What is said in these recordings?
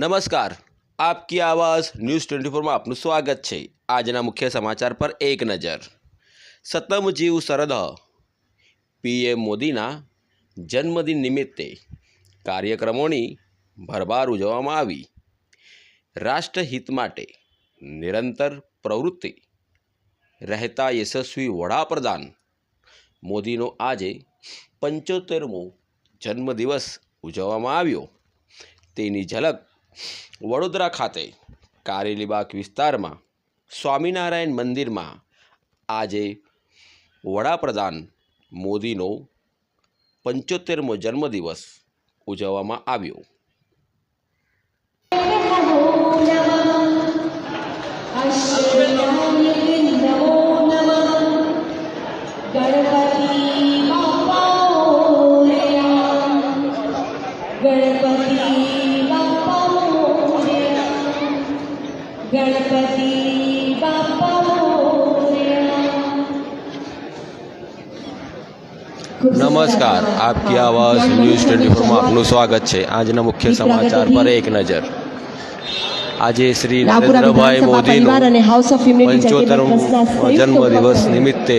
નમસ્કાર. આપકી આવાઝ news twenty ફોરમાં આપનું સ્વાગત છે. આજના મુખ્ય સમાચાર પર એક નજર. સતમ જીવ સરદ પીએમ મોદીના જન્મદિન નિમિત્તે કાર્યક્રમોની ભરભાર ઉજવવામાં આવી. રાષ્ટ્રહિત માટે નિરંતર પ્રવૃત્તિ. રહેતા યશસ્વી વડાપ્રધાન મોદીનો આજે પંચોતેરમો જન્મદિવસ ઉજવવામાં આવ્યો. તેની ઝલક વડોદરા ખાતે કારેલીબાગ વિસ્તારમાં સ્વામિનારાયણ મંદિરમાં આજે વડાપ્રધાન મોદીનો પંચોતેરમો જન્મદિવસ ઉજવવામાં આવ્યો. નમસ્કાર આપકી આવાસ ન્યૂઝ ટ્વેન્ટી ફોરમાં આપનું સ્વાગત છે. આજના મુખ્ય સમાચાર પર એક નજર. આજે શ્રી નરેન્દ્રભાઈ મોદીનો પંચોતેરમો જન્મદિવસ નિમિત્તે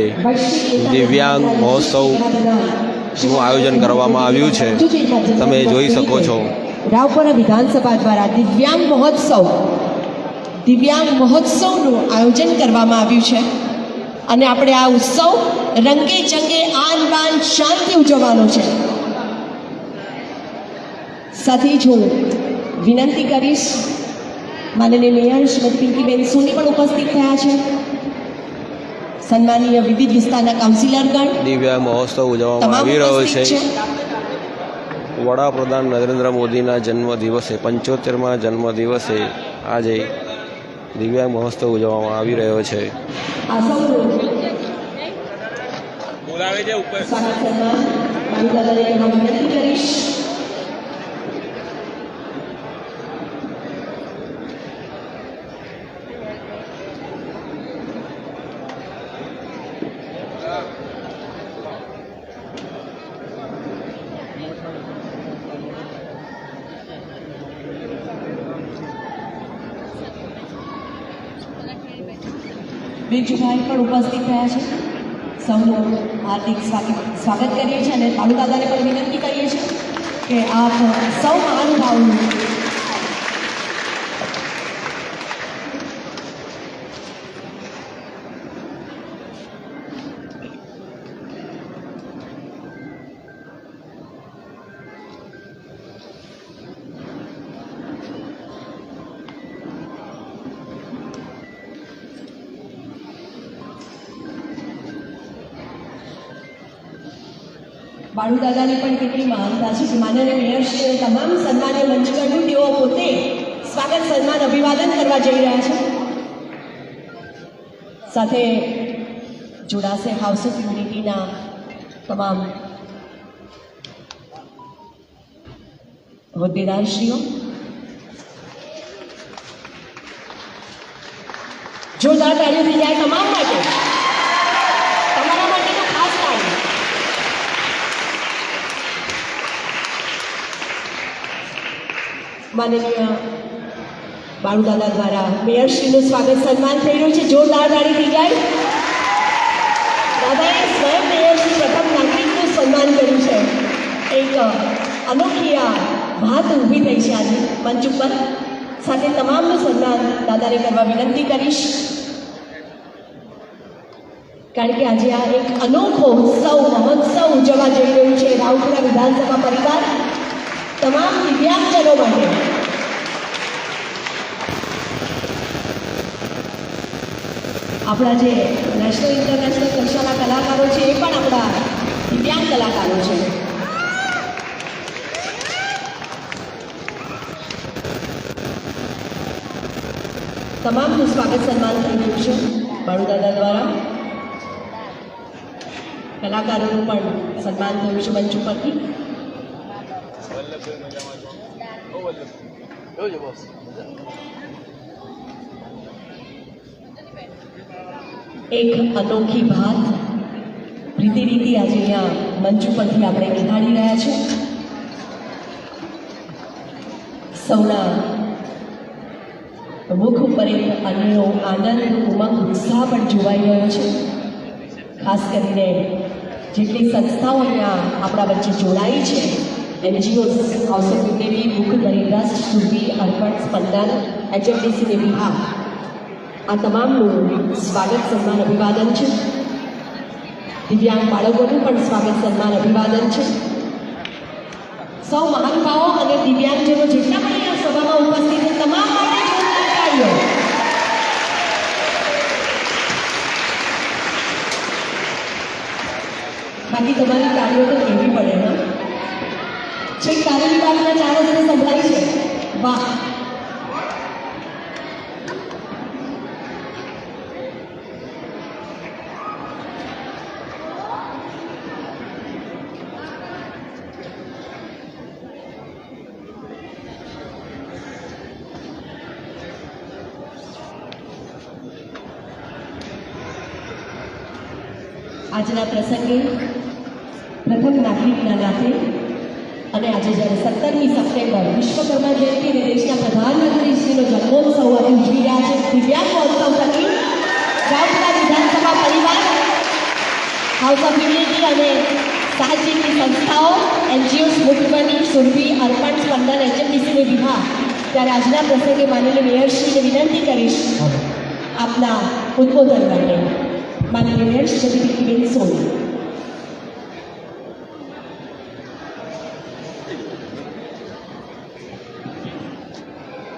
દિવ્યાંગ મહોત્સવનું આયોજન કરવામાં આવ્યું છે. તમે જોઈ શકો છો. રાવપુરા વિધાનસભા દ્વારા દિવ્યાંગ મહોત્સવ દિવ્યાંગ મહોત્સવનું આયોજન કરવામાં આવ્યું છે. અને આપણે આ ઉત્સવ રંગે ચંગે આન બાન શાંતિ ઉજવવાનો છે. સાથે જ હું વિનંતી કરીશ માનનીય મેયર શ્રીમતી પિંકીબેન સોની પણ ઉપસ્થિત થયા છે. સન્માનીય વિવિધ વિસ્તારના કાઉન્સિલરગણ દિવ્ય મહોત્સવ ઉજવવામાં આવી રહ્યો છે. વડાપ્રધાન નરેન્દ્ર મોદીના જન્મદિવસે પંચોતેરમાં જન્મદિવસે આજે દિવ્યાંગ મહોત્સવ ઉજવવામાં આવી રહ્યો છે. બોલાવે છે સ્વાગત બીજુભાઈ પણ ઉપસ્થિત થયા છે. સૌનું હાર્દિક સ્વાગત સ્વાગત કરીએ છીએ અને તાલુકાદારે પણ વિનંતી કરીએ છીએ કે આપ સૌ મહાનુભાવોનું દાદાની પણ કેટલી મહાનતા છે. માનનીય મેયરશ્રીએ તમામ સન્માનને મંચ કર્યું તેઓ પોતે સ્વાગત, સન્માન, અભિવાદન કરવા જઈ રહ્યા છે. સાથે જોડાશે હાઉસ ઓફ યુનિટીના તમામ હોદ્દેદારશ્રીઓ. જોરદાર તાળીઓ થઈ જાય તમામ માટે તમારા માટે તો ખાસ તાળી માનનીય બાળુદાદા દ્વારા મેયરશ્રીનું સ્વાગત સન્માન થઈ રહ્યું છે. જોરદાર તાળી થઈ જાય. દાદાએ સ્વયં મેયરશ્રી પ્રથમ નાગરિકનું સન્માન કર્યું છે. એક અનોખી આ વાત ઊભી થઈ છે આજે મંચ ઉપર. સાથે તમામનું સન્માન દાદાને કરવા વિનંતી કરીશ. કારણ કે આજે આ એક અનોખો ઉત્સવ, મહોત્સવ ઉજવવા જઈ રહ્યું છે. રાવપુરા વિધાનસભા પરિવાર તમામ દિવ્યાંગજનો માટે. આપણા જે નેશનલ ઇન્ટરનેશનલ કક્ષાના કલાકારો છે, એ પણ આપણા દિવ્યાંગ કલાકારો છે. તમામનું સ્વાગત સન્માન થઈ રહ્યું છે બાળુદાદા દ્વારા. કલાકારોનું પણ સન્માન થયું છે મંચ ઉપરથી. એક અનોખી ભાત રીતિ રીતિ આજે અહીંયા મંચ ઉપરથી આપણે ખેલાડી રહ્યા છે. સૌના મુખ ઉપર એક અન્યનો આનંદ ઉમંગ, ઉત્સાહ પણ જોવાઈ રહ્યો છે. ખાસ કરીને જેટલી સંસ્થાઓ ત્યાં આપણા વચ્ચે જોડાઈ છે, એનજીઓ હાઉસ દેવી મુખ દરિદ્રાસ સુરભી અર્પણ, સ્પંદન એચએમડીસીની વિભાગ. આ તમામનું સ્વાગત, સન્માન, અભિવાદન છે. દિવ્યાંગ બાળકોનું પણ સ્વાગત, સન્માન, અભિવાદન છે. સૌ મહાનુભાવો અને દિવ્યાંગજનો જેટલા પણ આ સભામાં ઉપસ્થિત છે, તમામ માટે જોરદાર તાળીઓ બાકી તમારી તાળીઓ તો કેવી પડે ને છેક તારેલી બાજુના ચારો તને સંભળાય છે વાહ આજના પ્રસંગે પ્રથમ નાગરિકના નાતે અને આજે જ્યારે સત્તરમી સપ્ટેમ્બર વિશ્વકર્મા જયંતિ અને દેશના પ્રધાનમંત્રી શ્રીનો જન્મોત્સવ આજે ઉજવી રહ્યા છે દિવ્યાંગ મહોત્સવ થકી રાઉતના વિધાનસભા પરિવાર હાઉસ ઓફ યુનિટી અને સાહજિકની સંસ્થાઓ એનજીઓ મુખ્યમંત્રી સુરભી અર્પણ સ્પંદન એચએમડીસીની વિભાગ ત્યારે આજના પ્રસંગે માનનીય મેયરશ્રીને વિનંતી કરીશ આપના ઉદબોધન માટે. માનનીય મેયર જગદીપીબેન સોની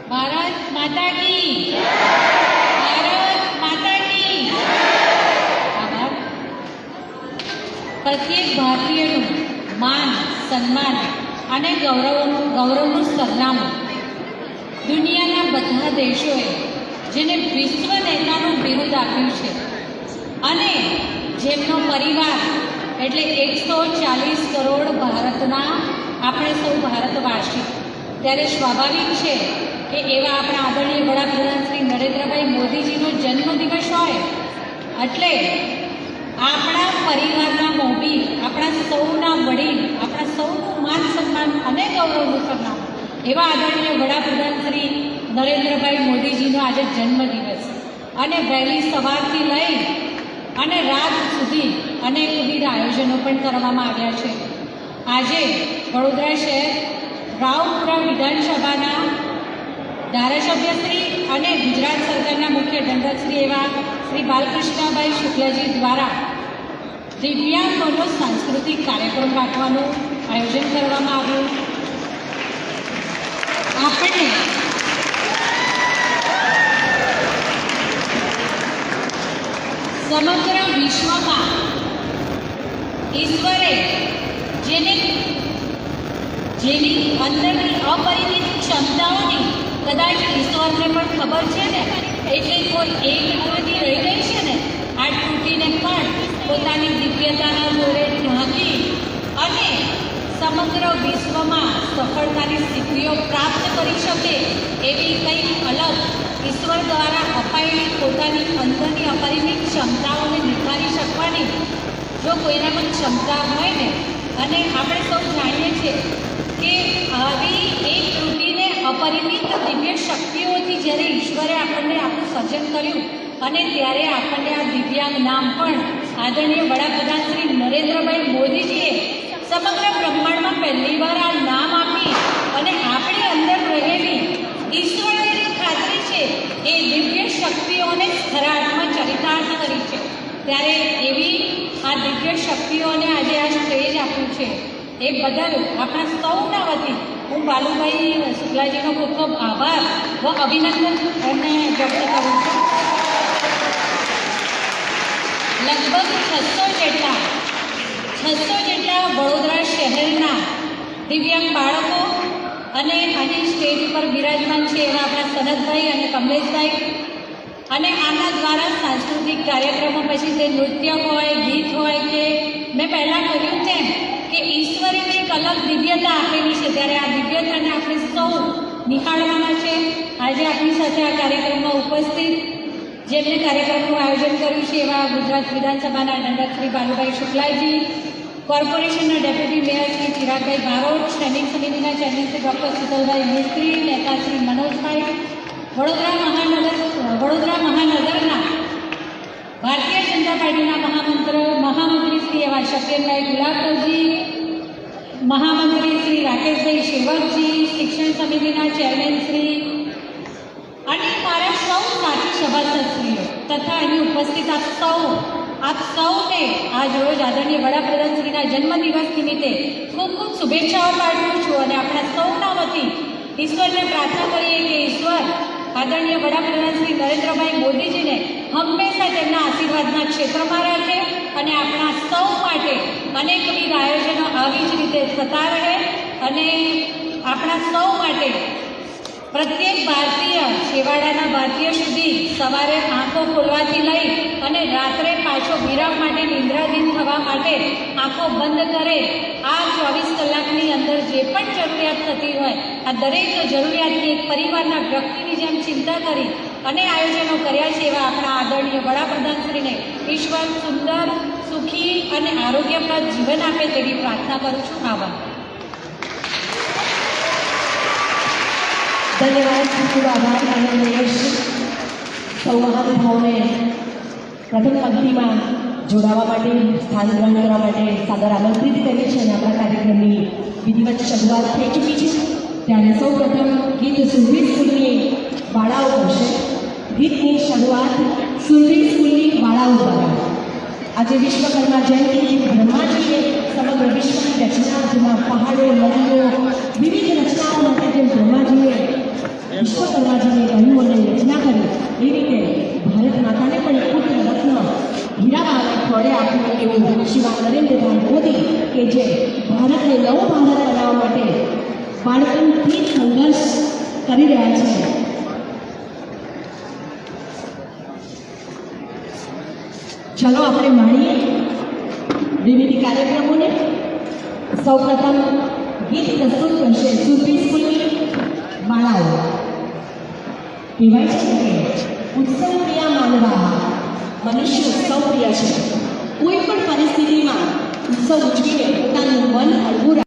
ભારત માતા ભારત માતા કી પ્રત્યેક ભારતીયનું માન સન્માન અને ગૌરવ ગૌરવનું સરનામું. દુનિયાના બધા દેશોએ જેને વિશ્વ નેતાનું બિરુદ આપ્યું છે અને જેમનો પરિવાર, એટલે એકસો ચાલીસ કરોડ ભારતના આપણે સૌ ભારતવાસી. ત્યારે સ્વાભાવિક છે કે એવા આપણા આદરણીય વડાપ્રધાન શ્રી નરેન્દ્રભાઈ મોદીજીનો જન્મદિવસ હોય. એટલે આપણા પરિવારના મોભી, આપણા સૌના વડીલ, આપણા સૌનું માન સન્માન અને ગૌરવનું સરનામું એવા આદરણીય વડાપ્રધાન શ્રી નરેન્દ્રભાઈ મોદીજીનો આજે જન્મદિવસ. અને વહેલી સવારથી લઈ અને રાત સુધી અનેકવિધ આયોજનો પણ કરવામાં આવ્યા છે. આજે વડોદરા શહેર રાવપુરા વિધાનસભાના ધારાસભ્યશ્રી અને ગુજરાત સરકારના મુખ્ય દંડકશ્રી એવા શ્રી બાલકૃષ્ણભાઈ શુક્લજી દ્વારા દિવ્યાંગોનો સાંસ્કૃતિક કાર્યક્રમ રાખવાનું આયોજન કરવામાં આવ્યું. આપણને સમગ્ર વિશ્વમાં ઈશ્વરે જેને જેની અંદરની અપરિમિત ક્ષમતાઓની કદાચ ઈશ્વરને પણ ખબર છે ને, એટલે કોઈ એક વિકૃતિ રહી ગઈ છે ને આ તૂટીને પણ પોતાની દિવ્યતાના જોડે ઢાંકી અને સમગ્ર વિશ્વમાં સફળતાની સિદ્ધિઓ પ્રાપ્ત કરી શકે એવી કંઈક અલગ ઈશ્વર દ્વારા અપાયેલી પોતાની અંદરની અપાયેલી ક્ષમતાઓને નિખારી શકવાની જો કોઈનામાં ક્ષમતા હોય ને, અને આપણે સૌ જાણીએ છીએ કે આવી એક ત્રુટિને અપરિમિત દિવ્ય શક્તિઓથી જ્યારે ઈશ્વરે આપણને આપણું સર્જન કર્યું, અને ત્યારે આપણને આ દિવ્યાંગ નામ પણ આદરણીય વડાપ્રધાન શ્રી નરેન્દ્રભાઈ મોદીજીએ સમગ્ર બ્રહ્માંડમાં પહેલી વાર આ નામ આપી અને આપણી અંદર રહેલી ઈશ્વરની ખાતરી છે એ દિવ્ય શક્તિઓને જ ખરા અર્થમાં ચરિતાર્થ કરી છે ત્યારે એવી આ દિવ્ય શક્તિઓને આજે આ સ્ટેજ આપ્યું છે એ બદલ આપણા સૌના વતી હું બાલુભાઈ શુક્લાજીનો ખૂબ ખૂબ આભાર વ અભિનંદન એમને વ્યક્ત કરું છું. લગભગ છસો જેટલા છસો જેટલા વડોદરા શહેરના દિવ્યાંગ બાળકો અને અહીં સ્ટેજ ઉપર બિરાજમાન છે એવા આપણા સનતભાઈ અને કમલેશભાઈ. અને આના દ્વારા સાંસ્કૃતિક કાર્યક્રમો પછી તે નૃત્ય હોય, ગીત હોય કે મેં પહેલાં કહ્યું તેમ કે ઈશ્વરે અલગ દિવ્યતા આપેલી છે. ત્યારે આ દિવ્યતાને આપણે સૌ નિહાળવાના છે. આજે આપણી સાથે આ કાર્યક્રમમાં ઉપસ્થિત જેમણે કાર્યક્રમનું આયોજન કર્યું છે એવા ગુજરાત વિધાનસભાના દંડક શ્રી ભાનુભાઈ શુક્લાજી, કોર્પોરેશનના deputy mayor Shri Chiragbhai Barot standing સમિતિના ચેરમેન શ્રી ડૉક્ટર શીતલભાઈ મિસ્ત્રી, નેતા શ્રી મનોજભાઈ, વડોદરા મહાનગર, વડોદરા મહાનગરના ભારતીય જનતા પાર્ટીના મહામંત્ર, મહામંત્રી શ્રી એવા શક્તિભાઈ ગુલાબજી મહામંત્રી શ્રી રાકેશભાઈ શેવકજી શિક્ષણ સમિતિના ચેરમેન શ્રી અને મારા સૌ સાથી સભાસદશ્રીઓ તથા અહીં ઉપસ્થિત આપ સૌ આપ સૌને આજ રોજ આદરણીય વડાપ્રધાન શ્રીના જન્મદિવસ નિમિત્તે ખૂબ ખૂબ શુભેચ્છાઓ પાઠવું છું અને આપણા સૌના વતી ઈશ્વરને પ્રાર્થના કરીએ કે ઈશ્વર આદરણીય વડાપ્રધાન શ્રી નરેન્દ્રભાઈ મોદીજીને હંમેશા તેમના આશીર્વાદના ક્ષેત્રમાં રાખે અને આપણા સૌ માટે અનેકવિધ આયોજનો આવી જ રીતે થતા રહે અને આપણા સૌ માટે પ્રત્યેક ભારતીય છેવાડાના ભારતીય સુધી સવારે આંખો ખોલવાથી લઈ અને રાત્રે પાછો વિરામ માટે નિંદ્રાધીન થવા માટે આંખો બંધ કરે આ ચોવીસ કલાકની અંદર જે પણ જરૂરિયાત થતી હોય, આ દરેક જરૂરિયાતની એક પરિવારના વ્યક્તિની જેમ ચિંતા કરી અને આયોજનો કર્યા છે એવા આપણા આદરણીય વડાપ્રધાનશ્રીને ઈશ્વર સુંદર, સુખી અને આરોગ્યપ્રદ જીવન આપે તેવી પ્રાર્થના કરું છું. આભાર. ધન્યવાદ. ખૂબ આભાર. અને સૌ મહાનુભાવોને પ્રથમ પંક્તિમાં જોડાવા માટે, સ્થાન ગ્રહણ કરવા માટે સાદર આમંત્રિત કરીએ છીએ અને આપણા કાર્યક્રમની વિધિવત શરૂઆત થઈ ચૂકી છે. ત્યારે સૌ પ્રથમ ગીત સુરભી સ્કૂલની બાળાઓ કરશે ગીતની શરૂઆત સુરવી સ્કૂલની બાળાઓ દ્વારા આજે વિશ્વકર્મા જયંતિ જે બ્રહ્માંડીએ સમગ્ર વિશ્વની રચના, જેમાં પહાડો, નદીઓ, વિવિધ રચનાઓ માટે જેમ બ્રહ્માજીએ વિશ્વકર્માજીને કહ્યું અને રચના કરી, એ રીતે ભારત માતાને પણ એક રત્ન હીરાબાને ફળે આપ્યું એવું શિવા નરેન્દ્રભાઈ મોદી કે જે ભારતને નવું ભારત બનાવવા માટે બાળપણથી જ સંઘર્ષ કરી રહ્યા છે. ચલો આપણે માણીએ વિવિધ કાર્યક્રમોને. સૌપ્રથમ ગીત પ્રસ્તુત કરશે સુરભી સ્કૂલની માળાઓ. કહેવાય છે કે ઉત્સવ પ્રિય માનવા મનુષ્ય ઉત્સવ પ્રિય છે. કોઈ પણ પરિસ્થિતિમાં ઉત્સવ ઉજવીને પોતાનું મન હળવું